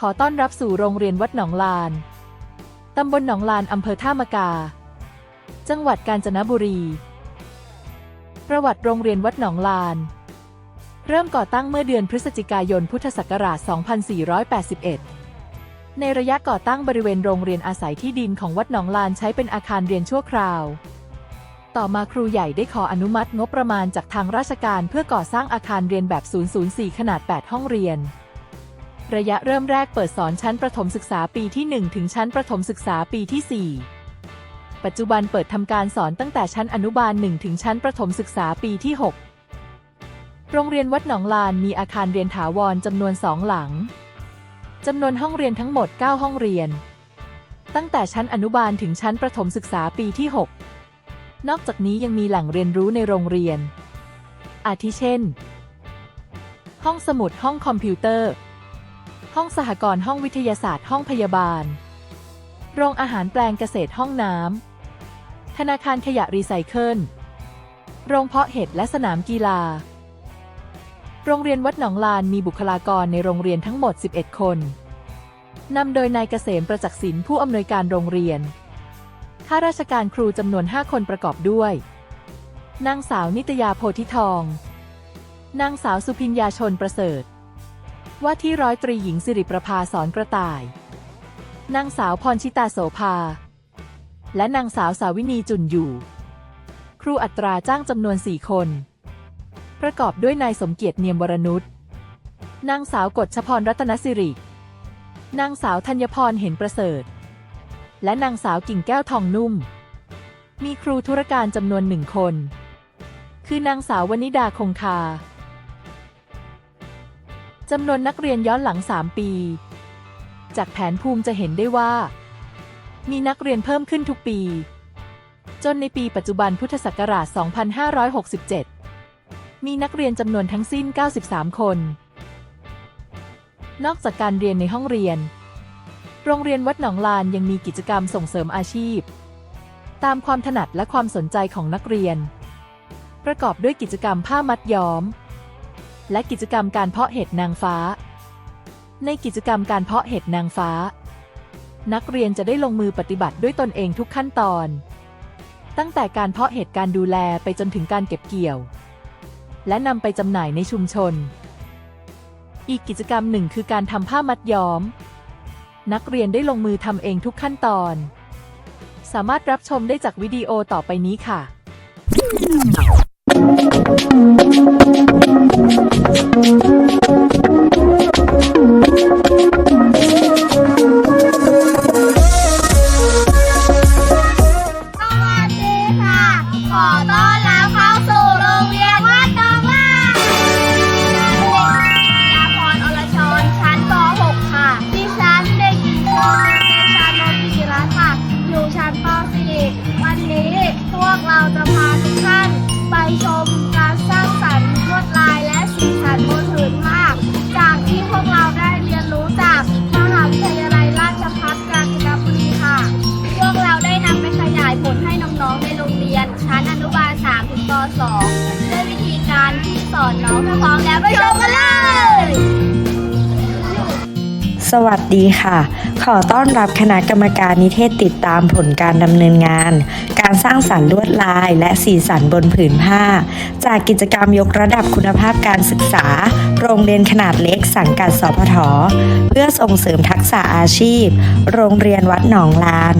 ขอต้อนรับสู่โรงเรียนวัดหนองลาน ตำบลหนองลานอำเภอท่ามะกา จังหวัดกาญจนบุรี ประวัติโรงเรียนวัดหนองลาน เริ่มก่อตั้งเมื่อเดือนพฤศจิกายนพุทธศักราช 2481 ในระยะก่อตั้งบริเวณโรงเรียนอาศัยที่ดินของวัดหนองลานใช้เป็นอาคารเรียนชั่วคราว ต่อมาครูใหญ่ได้ขออนุมัติงบประมาณจากทางราชการเพื่อก่อสร้างอาคารเรียนแบบ 004 ขนาด 8 ห้องเรียน ระยะเริ่มแรกเปิดสอนชั้นประถมศึกษาปีที่ 1 ถึงชั้นประถมศึกษาปีที่ 4 ปัจจุบันเปิดทำการสอนตั้งแต่ชั้นอนุบาล 1 ถึงชั้นประถมศึกษาปีที่ 6 โรงเรียนวัดหนองลานมีอาคารเรียนถาวรจำนวนสองหลังจำนวนห้องเรียนทั้งหมด 9 ห้องเรียน ตั้งแต่ชั้นอนุบาลถึงชั้นประถมศึกษาปีที่ 6 นอกจากนี้ยังมีแหล่งเรียนรู้ในโรงเรียน อาทิเช่น ห้องสมุดห้องคอมพิวเตอร์ ห้องสหกรณ์ห้องวิทยาศาสตร์ห้องพยาบาล โรงอาหารแปลงเกษตรห้องน้ำธนาคารขยะรีไซเคิล โรงเพาะเห็ดและสนามกีฬา โรงเรียนวัดหนองลานมีบุคลากรในโรงเรียนทั้งหมด 11 คนนำโดยนายเกษมประจักษ์ศิลป์ผู้อำนวยการโรงเรียน ข้าราชการครูจำนวน 5 คนประกอบด้วย นางสาวนิตยาโพธิทอง นางสาวสุพิญญาชนประเสริฐ ว่าที่ร้อยตรีหญิงสิริประภาสอนกระต่าย นางสาวพรชิตาโสภา และนางสาวสาวินีจุนอยู่ ครูอัตราจ้างจำนวน4คน ประกอบด้วยนายสมเกียรติเนียมวรนุชนางสาวกฎชพรรัตนสิริ นางสาวธัญพรเห็นประเสริฐ และนางสาวกิ่งแก้วทองนุ่ม มีครูธุรการจำนวนหนึ่งคน คือนางสาววนิดาคงคา จำนวนนักเรียนย้อนหลัง 3 ปี จากแผนภูมิจะเห็นได้ว่า มีนักเรียนเพิ่มขึ้นทุกปี จนในปีปัจจุบันพุทธศักราช 2567 มีนักเรียนจำนวนทั้งสิ้น 93 คน นอกจากการเรียนในห้องเรียน โรงเรียนวัดหนองลานยังมีกิจกรรมส่งเสริมอาชีพ ตามความถนัดและความสนใจของนักเรียน ประกอบด้วยกิจกรรมผ้ามัดย้อม และกิจกรรมการเพาะเห็ดนางฟ้า ในกิจกรรมการเพาะเห็ดนางฟ้า นักเรียนจะได้ลงมือปฏิบัติด้วยตนเองทุกขั้นตอน ตั้งแต่การเพาะเห็ดการดูแลไปจนถึงการเก็บเกี่ยว และนำไปจำหน่ายในชุมชน อีกกิจกรรมหนึ่งคือการทำผ้ามัดย้อม นักเรียนได้ลงมือทำเองทุกขั้นตอน สามารถรับชมได้จากวิดีโอต่อไปนี้ค่ะ ส สวัสดีค่ะ ขอต้อนรับคณะกรรมการนิเทศติดตามผลการดำเนินงาน การสร้างสรรค์ลวดลายและสีสันบนผืนผ้า จากกิจกรรมยกระดับคุณภาพการศึกษา โรงเรียนขนาดเล็กสังกัดสพท เพื่อส่งเสริมทักษะอาชีพ โรงเรียนวัดหนองลาน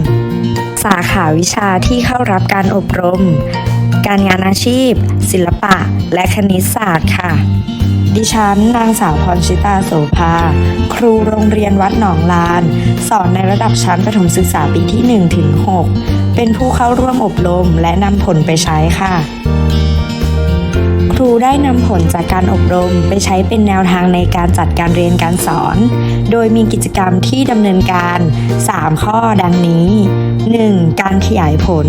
สาขาวิชาที่เข้ารับการอบรม การงานอาชีพ ศิลปะ และคณิตศาสตร์ค่ะ ดิฉันนางสาวพรชิตาโสภา ครูโรงเรียนวัดหนองลาน สอนในระดับชั้นประถมศึกษาปีที่1ถึง6เป็นผู้เข้าร่วมอบรมและนำผลไปใช้ค่ะ ครูได้นำผลจากการอบรมไปใช้เป็นแนวทางในการจัดการเรียนการสอน โดยมีกิจกรรมที่ดำเนินการ 3 ข้อดังนี้ 1. การขยายผล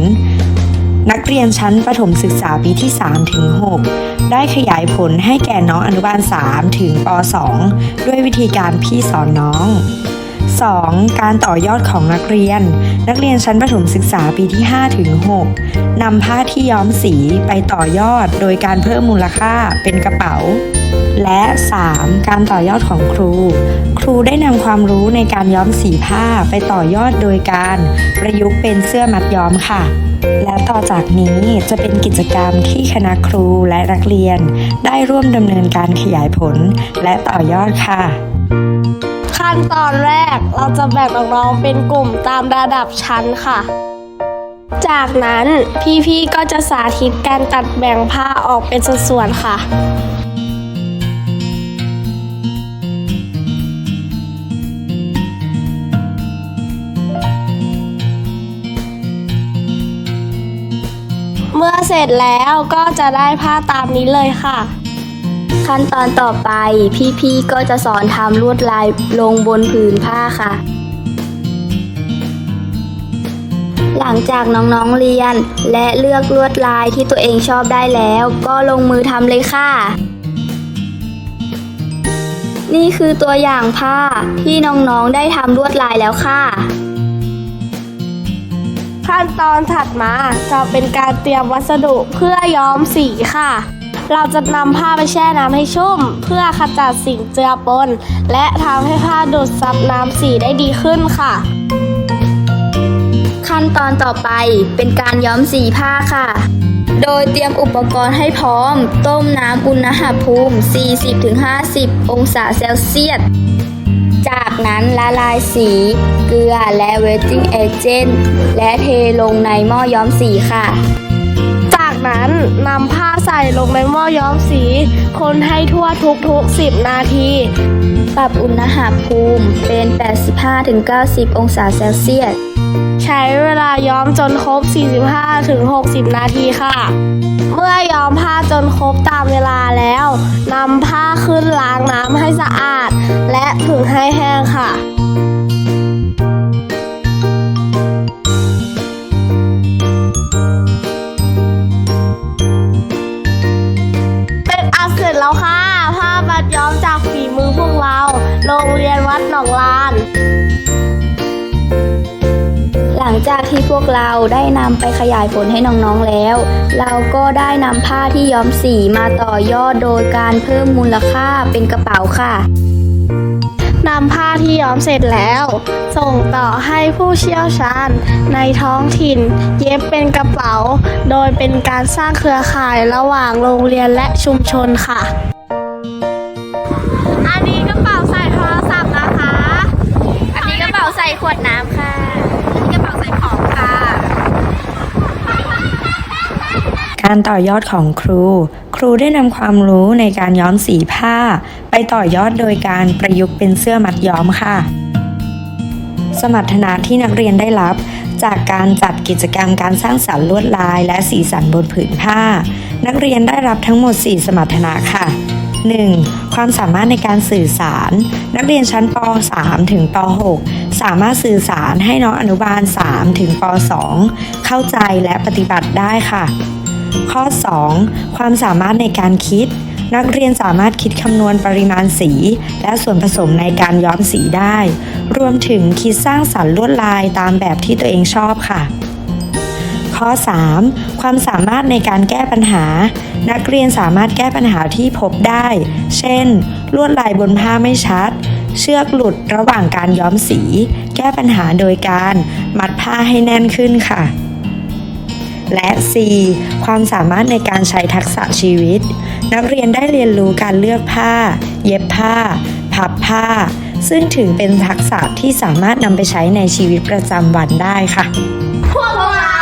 นักเรียนชั้นประถมศึกษาปีที่ 3 ถึง 6 ได้ขยายผลให้แก่น้องอนุบาล 3 ถึงป .2 ด้วยวิธีการพี่สอนน้อง 2. การต่อยอดของนักเรียน นักเรียนชั้นประถมศึกษาปีที่ 5 ถึง 6นำผ้าที่ย้อมสีไปต่อยอดโดยการเพิ่มมูลค่าเป็นกระเป๋า และ 3. การต่อยอดของครู ครูได้นำความรู้ในการย้อมสีผ้าไปต่อยอดโดยการประยุกต์เป็นเสื้อมัดย้อมค่ะและต่อจากนี้จะเป็นกิจกรรมที่คณะครูและนักเรียน ได้ร่วมดำเนินการขยายผลและต่อยอดค่ะ ขั้นตอนแรกเราจะแบ่งน้องๆเป็นกลุ่มตามระดับชั้นค่ะ จากนั้นพี่ๆก็จะสาธิตการตัดแบ่งผ้าออกเป็นส่วนๆค่ะเมื่อเสร็จแล้วก็จะได้ผ้าตามนี้เลยค่ะ ขั้นตอนต่อไป พี่ๆก็จะสอนทำลวดลายลงบนผืนผ้าค่ะ หลังจากน้องๆเรียน และเลือกลวดลายที่ตัวเองชอบได้แล้ว ก็ลงมือทำเลยค่ะ นี่คือตัวอย่างผ้าที่น้องๆได้ทำลวดลายแล้วค่ะขั้นตอนถัดมาจะเป็นการเตรียมวัสดุเพื่อย้อมสีค่ะ เราจะนำผ้าไปแช่น้ำให้ชุ่ม เพื่อขจัดสิ่งเจือปน และทำให้ผ้าดูดซับน้ำสีได้ดีขึ้นค่ะ ขั้นตอนต่อไปเป็นการย้อมสีผ้าค่ะ โดยเตรียมอุปกรณ์ให้พร้อม ต้มน้ำอุณหภูมิ 40-50 องศาเซลเซียสจากนั้นละลายสี เกลือและเวทิ้งเอเจนต์และเทลงในหม้อย้อมสีค่ะ นั้นนำผ้าใส่ลงในหม้อย้อมสี คนให้ทั่วทุกๆ 10 นาที ปรับอุณหภูมิเป็น 85-90 องศาเซลเซียส ใช้เวลาย้อมจนครบ 45-60 นาทีค่ะ เมื่อย้อมผ้าจนครบตามเวลาแล้วนำผ้าขึ้นล้างน้ำให้สะอาด และผึ่งให้แห้งค่ะ ได้นำไปขยายผลให้น้องๆแล้ว เราก็ได้นำผ้าที่ย้อมสีมาต่อยอดโดยการเพิ่มมูลค่าเป็นกระเป๋าค่ะนำผ้าที่ย้อมเสร็จแล้ว ส่งต่อให้ผู้เชี่ยวชาญในท้องถิ่น เย็บเป็นกระเป๋า โดยเป็นการสร้างเครือข่ายระหว่างโรงเรียนและชุมชนค่ะ อันนี้กระเป๋าใส่โทรศัพท์นะคะ อันนี้กระเป๋าใส่ขวดน้ำค่ะ กระเป๋าใส่ของค่ะ การต่อยอดของครู ครูได้นำความรู้ในการย้อมสีผ้า ไปต่อยอดโดยการประยุกต์เป็นเสื้อมัดย้อมค่ะ สมรรถนะที่นักเรียนได้รับ จากการจัดกิจกรรมการสร้างสรรค์ลวดลาย และสีสันบนผืนผ้า นักเรียนได้รับทั้งหมด 4 สมรรถนะค่ะ 1. ความสามารถในการสื่อสาร นักเรียนชั้นป .3 ถึงป .6 สามารถสื่อสารให้น้องอนุบาล 3 ถึงป .2 เข้าใจและปฏิบัติได้ค่ะ ข้อ 2. ความสามารถในการคิด นักเรียนสามารถคิดคำนวณปริมาณสี และส่วนผสมในการย้อมสีได้ รวมถึงคิดสร้างสรรค์ลวดลายตามแบบที่ตัวเองชอบค่ะข้อ 3. ความสามารถในการแก้ปัญหา นักเรียนสามารถแก้ปัญหาที่พบได้ เช่น ลวดลายบนผ้าไม่ชัด เชือกหลุดระหว่างการย้อมสี แก้ปัญหาโดยการมัดผ้าให้แน่นขึ้นค่ะ และ C ความสามารถในการใช้ทักษะชีวิต นักเรียนได้เรียนรู้การเลือกผ้า เย็บผ้า พับผ้า ซึ่งถือเป็นทักษะที่สามารถนำไปใช้ในชีวิตประจำวันได้ค่ะ พวกเรา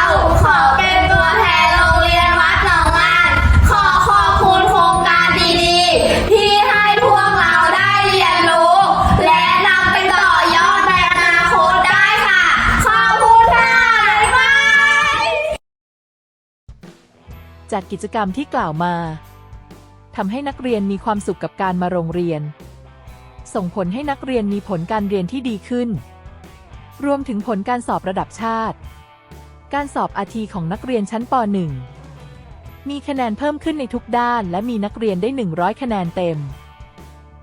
จัดกิจกรรมที่กล่าวมาทำให้นักเรียนมีความสุขกับการมาโรงเรียน ส่งผลให้นักเรียนมีผลการเรียนที่ดีขึ้น รวมถึงผลการสอบระดับชาติ การสอบอาทีของนักเรียนชั้นป .1 มีคะแนนเพิ่มขึ้นในทุกด้าน และมีนักเรียนได้ 100 คะแนนเต็ม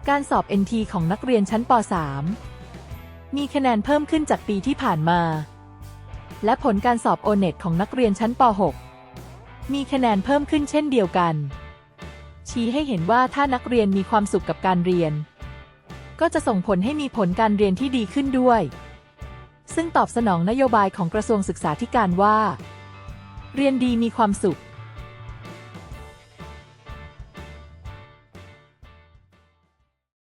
การสอบ NT ของนักเรียนชั้นป .3 มีคะแนนเพิ่มขึ้นจากปีที่ผ่านมา และผลการสอบ o n e t ของนักเรียนชั้นป .6 มีคะแนนเพิ่มขึ้นเช่นเดียวกัน ชี้ให้เห็นว่าถ้านักเรียนมีความสุขกับการเรียน ก็จะส่งผลให้มีผลการเรียนที่ดีขึ้นด้วย ซึ่งตอบสนองนโยบายของกระทรวงศึกษาธิการว่า เรียนดีมีความสุข